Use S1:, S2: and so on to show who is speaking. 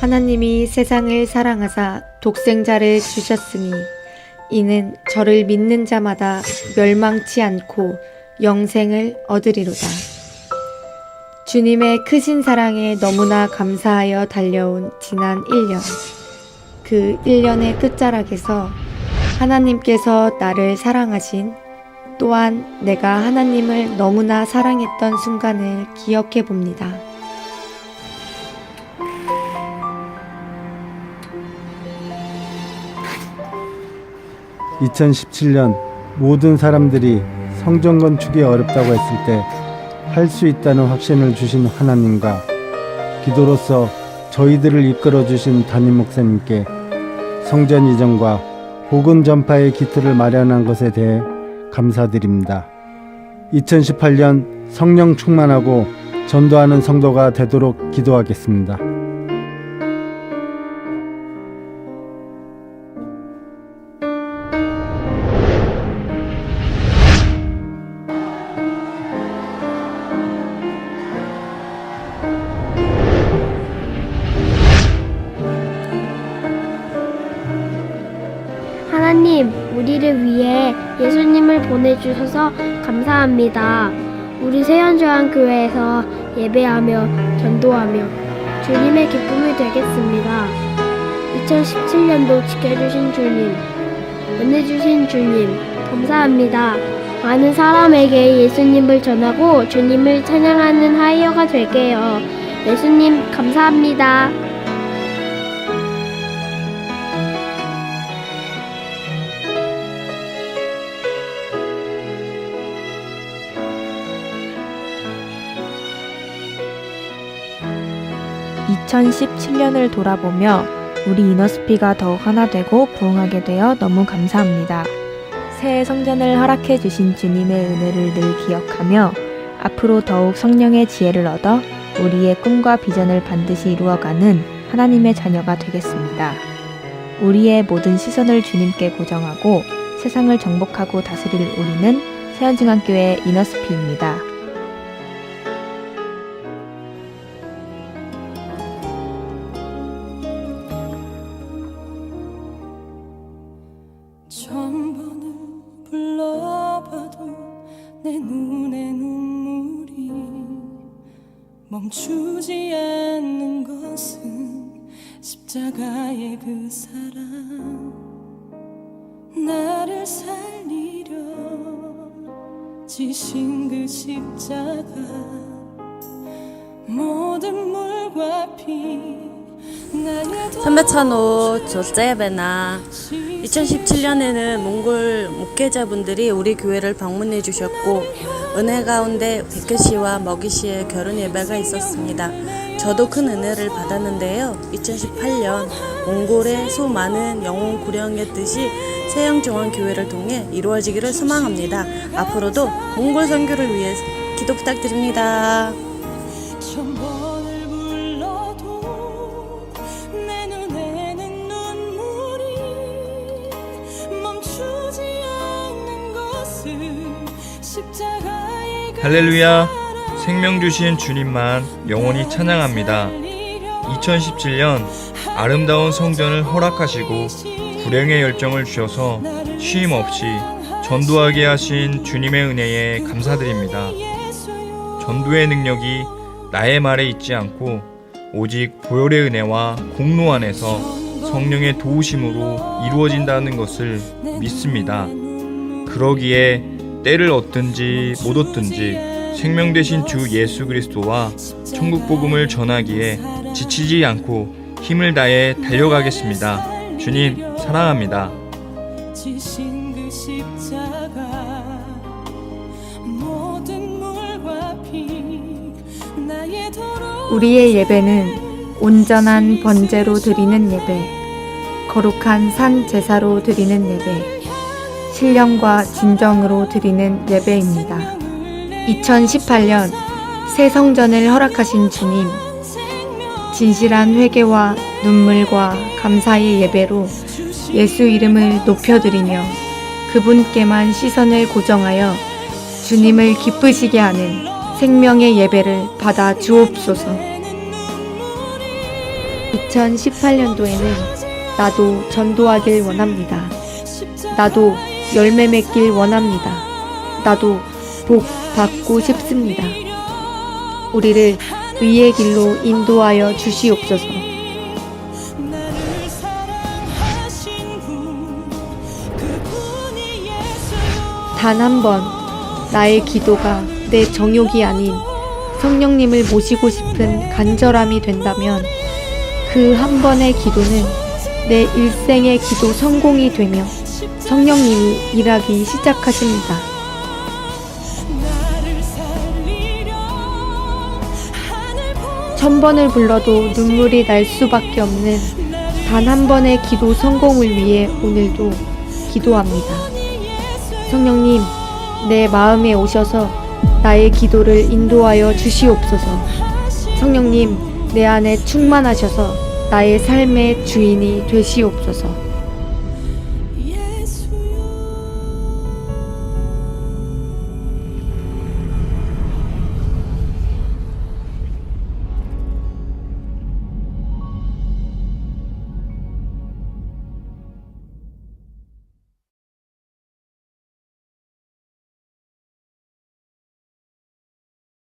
S1: 하나님이 세상을 사랑하사 독생자를 주셨으니 이는 저를 믿는 자마다 멸망치 않고 영생을 얻으리로다. 주님의 크신 사랑에 너무나 감사하여 달려온 지난 1년. 그 1년의 끝자락에서 하나님께서 나를 사랑하신 또한 내가 하나님을 너무나 사랑했던 순간을 기억해 봅니다.
S2: 2017년 모든 사람들이 성전 건축이 어렵다고 했을 때 할 수 있다는 확신을 주신 하나님과 기도로서 저희들을 이끌어 주신 담임 목사님께 성전 이전과 복음 전파의 기틀을 마련한 것에 대해 감사드립니다. 2018년 성령 충만하고 전도하는 성도가 되도록 기도하겠습니다.
S3: 하나님, 우리를 위해 예수님을 보내주셔서 감사합니다. 우리 세연조한교회에서 예배하며 전도하며 주님의 기쁨이 되겠습니다. 2017년도 지켜주신 주님, 은혜 주신 주님, 감사합니다. 많은 사람에게 예수님을 전하고 주님을 찬양하는 하이어가 될게요. 예수님, 감사합니다.
S4: 이천십칠 년을 돌아보며 우리 이너스피가 더욱 하나 되고 부흥하게 되어 너무 감사합니다. 새해 성전을 허락해 주신 주님의 은혜를 늘 기억하며 앞으로 더욱 성령의 지혜를 얻어 우리의 꿈과 비전을 반드시 이루어가는 하나님의 자녀가 되겠습니다. 우리의 모든 시선을 주님께 고정하고 세상을 정복하고 다스릴 우리는 세연중학교의 이너스피입니다.
S5: 천 번을 불러봐도 내 눈에 눈물이 멈추지 않는 것은 십자가의 그 사랑. 나를 살리려 지신 그 십자가. 모든 물과 피
S6: 선배찬호 조세베나 2017년에는 몽골 목회자분들이 우리 교회를 방문해 주셨고 은혜 가운데 백현 씨와 먹이 씨의 결혼 예배가 있었습니다. 저도 큰 은혜를 받았는데요. 2018년 몽골의 수많은 영혼 구령의 뜻이 세영중앙 교회를 통해 이루어지기를 소망합니다. 앞으로도 몽골 선교를 위해 기도 부탁드립니다.
S7: 할렐루야 생명 주신 주님만 영원히 찬양합니다. 2017년 아름다운 성전을 허락하시고 불행의 열정을 주셔서 쉼 없이 전도하게 하신 주님의 은혜에 감사드립니다. 전도의 능력이 나의 말에 있지 않고 오직 보혈의 은혜와 공로 안에서 성령의 도우심으로 이루어진다는 것을 믿습니다. 그러기에 때를 얻든지 못 얻든지 생명 되신 주 예수 그리스도와 천국 복음을 전하기에 지치지 않고 힘을 다해 달려가겠습니다. 주님 사랑합니다.
S5: 그
S1: 우리의 예배는 온전한 번제로 드리는 예배, 거룩한 산 제사로 드리는 예배, 신령과 진정으로 드리는 예배입니다. 2018년 새 성전을 허락하신 주님, 진실한 회개와 눈물과 감사의 예배로 예수 이름을 높여드리며 그분께만 시선을 고정하여 주님을 기쁘시게 하는 생명의 예배를 받아 주옵소서. 2018년도에는 나도 전도하길 원합니다. 나도 열매 맺길 원합니다. 나도 복 받고 싶습니다. 우리를 의의 길로 인도하여 주시옵소서. 단 한 번 나의 기도가 내 정욕이 아닌 성령님을 모시고 싶은 간절함이 된다면 그 한 번의 기도는 내 일생의 기도 성공이 되며 성령님이 일하기 시작하십니다. 천 번을 불러도 눈물이 날 수밖에 없는 단 한 번의 기도 성공을 위해 오늘도 기도합니다. 성령님, 내 마음에 오셔서 나의 기도를 인도하여 주시옵소서. 성령님, 내 안에 충만하셔서 나의 삶의 주인이 되시옵소서.